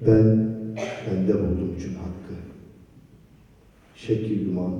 Ben bende buldum için hakkı. Şekil duman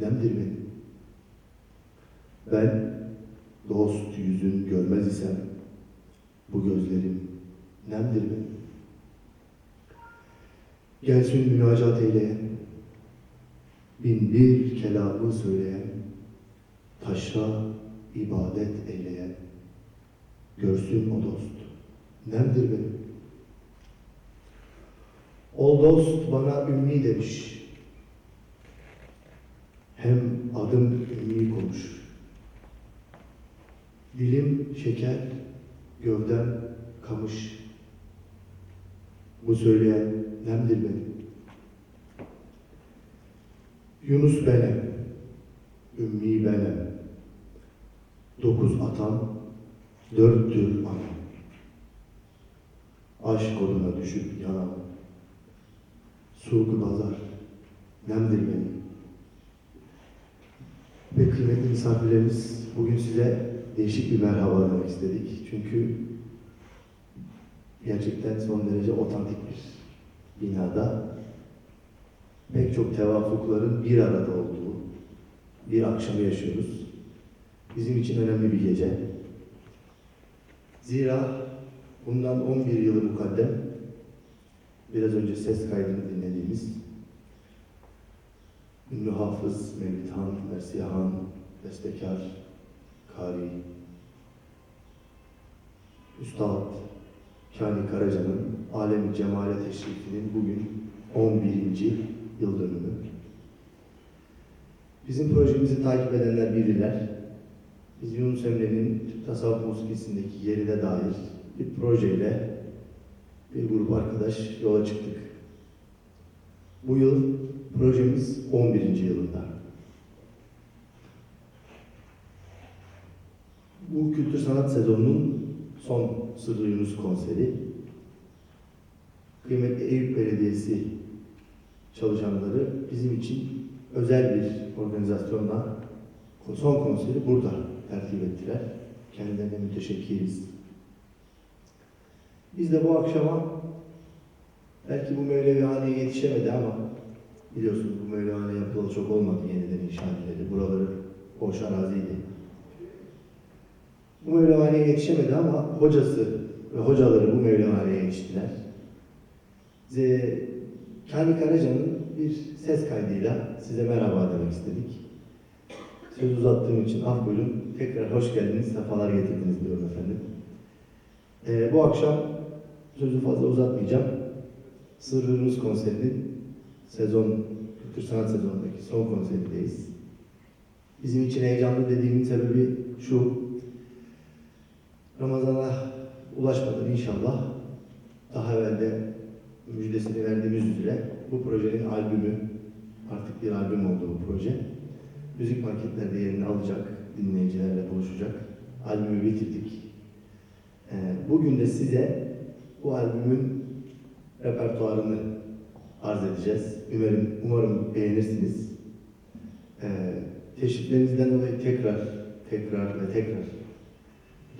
nemdir. Ben dost yüzün görmez isem bu gözlerim nemdir benim. Gelsin münacat eyleyen, bin bir kelamı söyleyen, taşa ibadet eyleyen, görsün o dost, nemdir. O dost bana ümmi demiş. Hem adım ümmi konuş. Dilim şeker, gövdem kamış. Bu söyleyen nemdir benim. Yunus benim, ümmi benim. Dokuz atam, dörttür anam. Aşk oduna düşüp yanam. Suğu pazar, nemdir benim. Ve kıymetli misafirlerimiz, bugün size değişik bir merhaba demek istedik. Çünkü gerçekten son derece otantik bir binada pek çok tevafukların bir arada olduğu bir akşamı yaşıyoruz. Bizim için önemli bir gece. Zira bundan 11 yılı mukaddem biraz önce ses kaydını dinlediğimiz ünlü hafız Mevlid Han, Mersihan, bestekar, kari, Üstad Kani Karaca'nın alemi cemale teşrifinin bugün 11. yıl dönümü. Bizim projemizi takip edenler bilirler. Biz Yunus Emre'nin tasavvuf musikisindeki yerine dair bir projeyle bir grup arkadaş yola çıktık. Bu yıl projemiz 11. yılında. Bu kültür sanat sezonunun son Sırrı Yunus konseri. Kıymetli Eyüp Belediyesi çalışanları bizim için özel bir organizasyonla son konseri burada tertip ettiler. Kendilerine müteşekkiriz. Biz de bu akşama belki bu Mevlevihane'ye yetişemedi ama biliyorsunuz bu Mevlevihane yapılalı çok olmadı yeniden inşa edildi. Buraları boş araziydi. Bu Mevlevihane'ye yetişemedi ama hocası ve hocaları bu Mevlevihane'ye yetiştiler. Ze Kani Karaca'nın bir ses kaydıyla size merhaba demek istedik. Söz uzattığım için af buyurun. Tekrar hoş geldiniz, sefalar getirdiniz diyorum efendim. Ee, bu akşam sözü fazla uzatmayacağım. Sırrı Yunus konserinin sezon, kültür sanat sezonundaki son konserindeyiz. Bizim için heyecanlı dediğimin sebebi şu, Ramazan'a ulaşmadan inşallah daha evvel de müjdesini verdiğimiz üzere bu projenin albümü, artık bir albüm oldu bu proje. Müzik marketlerde yerini alacak, dinleyicilerle buluşacak. Albümü bitirdik. Ee, Bugün de size bu albümün repertuarını arz edeceğiz. Umarım, umarım beğenirsiniz. Ee, teşviklerinizden dolayı tekrar, tekrar ve tekrar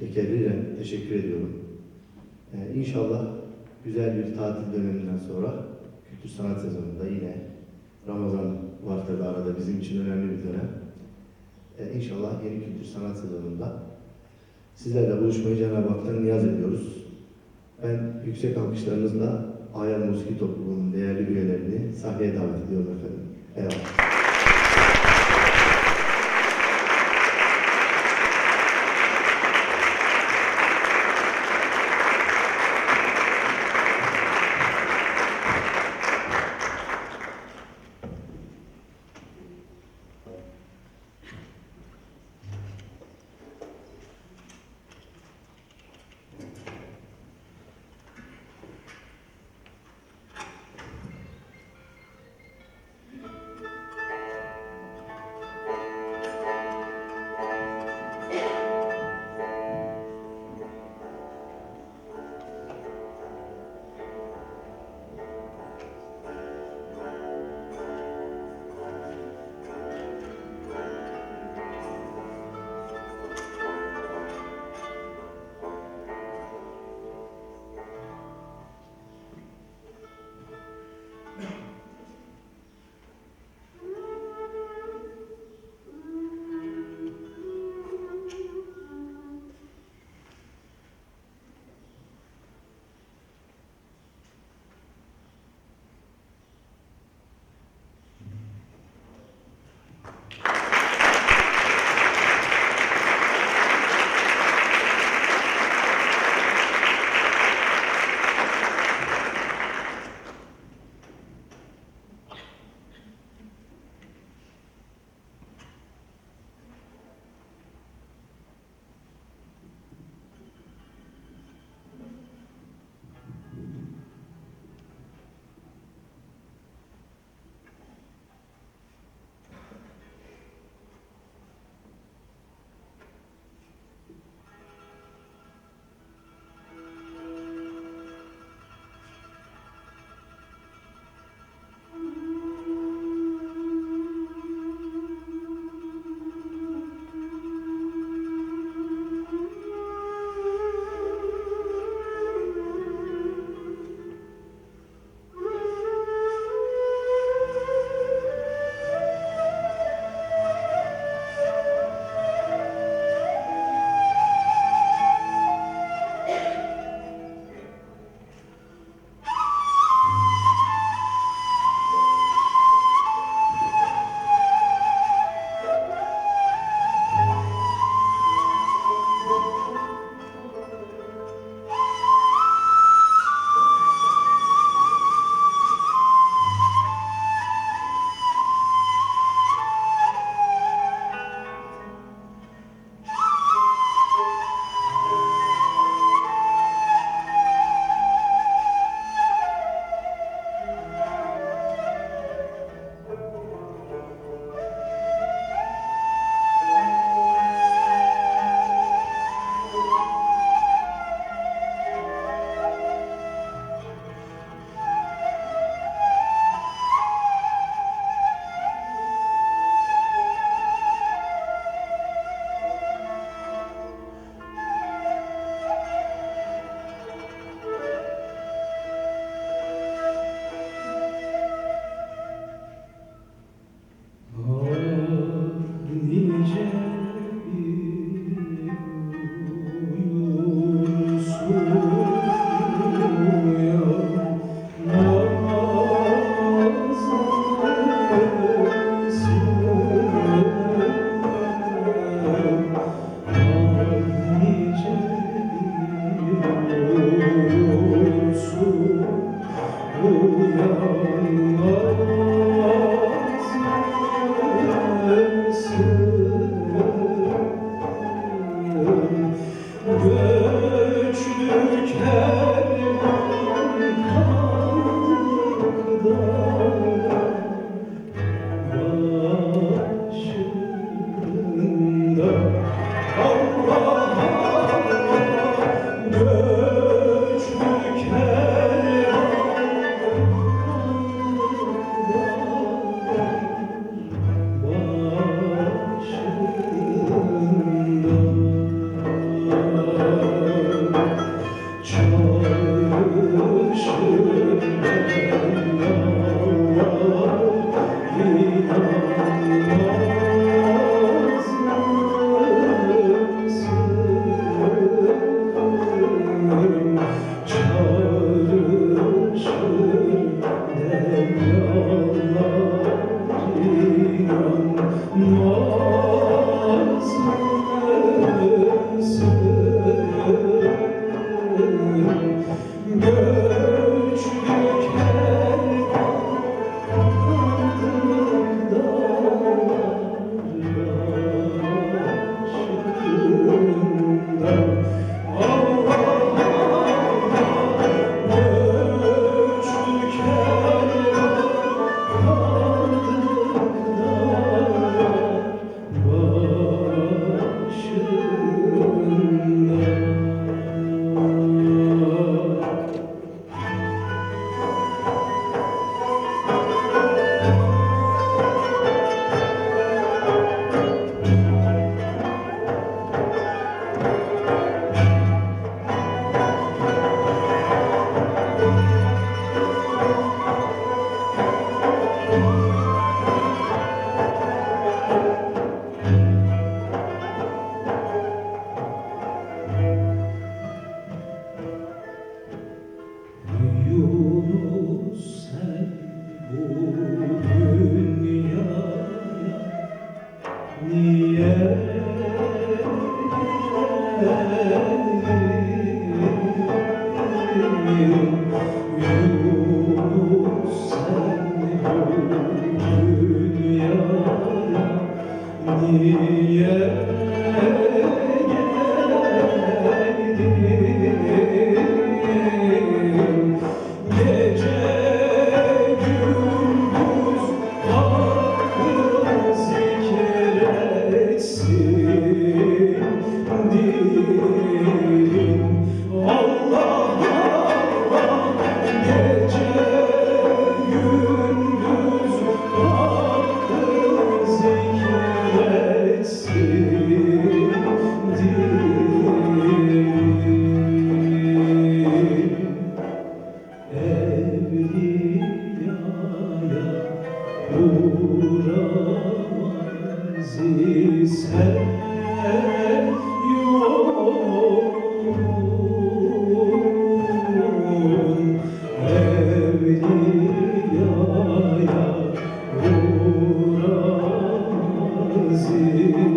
tekerriren teşekkür ediyorum. Ee, inşallah güzel bir tatil döneminden sonra kültür sanat sezonunda yine Ramazan var tabi arada bizim için önemli bir dönem. Ee, inşallah yeni kültür sanat sezonunda sizlerle buluşmayı Cenab-ı Hak'tan niyaz ediyoruz. Ben yüksek alkışlarınızla Ayan Musiki Topluluğu'nun değerli üyelerini sahneye davet ediyorum efendim. Eyvallah.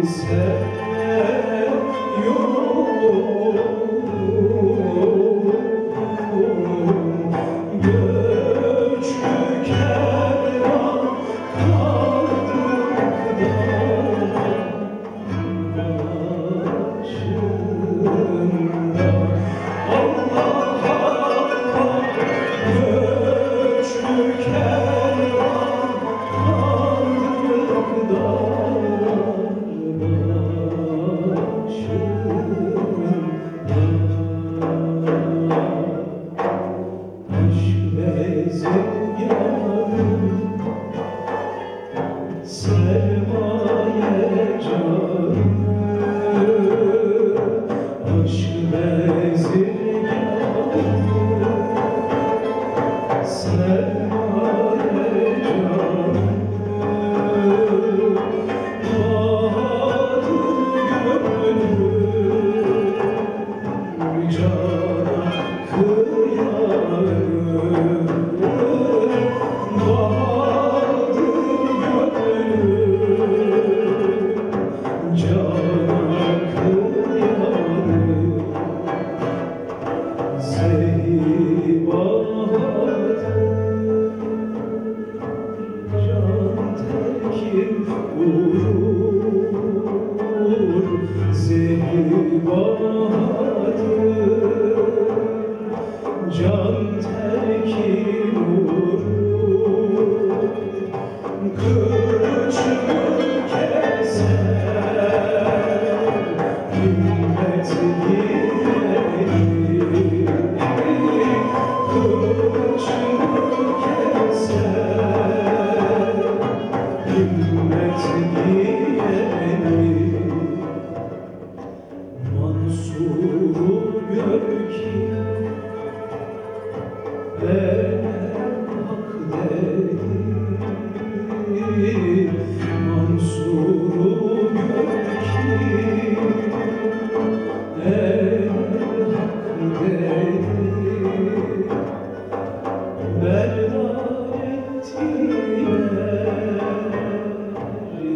İsen Aşk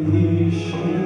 Krishna.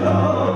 love.